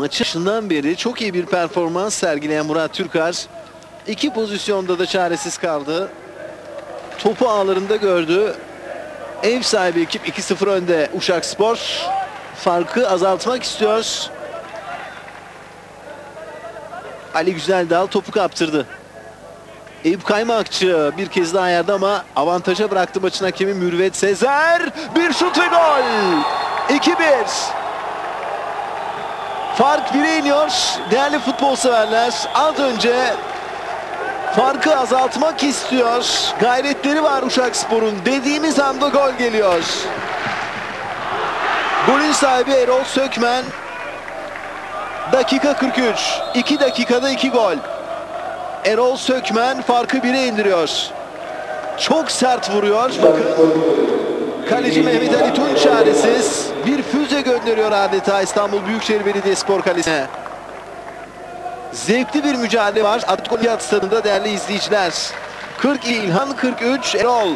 Maçın başından beri çok iyi bir performans sergileyen Murat Türkar iki pozisyonda da çaresiz kaldı. Topu ağlarında gördü. Ev sahibi ekip 2-0 önde Uşak Spor. Farkı azaltmak istiyor. Ali Güzeldal topu kaptırdı. Eyüp Kaymakçı bir kez daha ayardı ama avantaja bıraktı maçın hakemi Mürvet Sezer. Bir şut ve gol. 2-1. Fark 1'e iniyor. Değerli futbol severler az önce farkı azaltmak istiyor. Gayretleri var Uşakspor'un. Dediğimiz anda gol geliyor. Golün sahibi Erol Sökmen. Dakika 43. 2 dakikada 2 gol. Erol Sökmen farkı 1'e indiriyor. Çok sert vuruyor. Bakın. Kaleci Mehmet Ali Tunç çaresiz. Bir füze gönderiyor adeta İstanbul Büyükşehir Belediyespor Kalesi'ne. Zevkli bir mücadele var. Atletico Stadında değerli izleyiciler. 40 İlhan 43 Erol.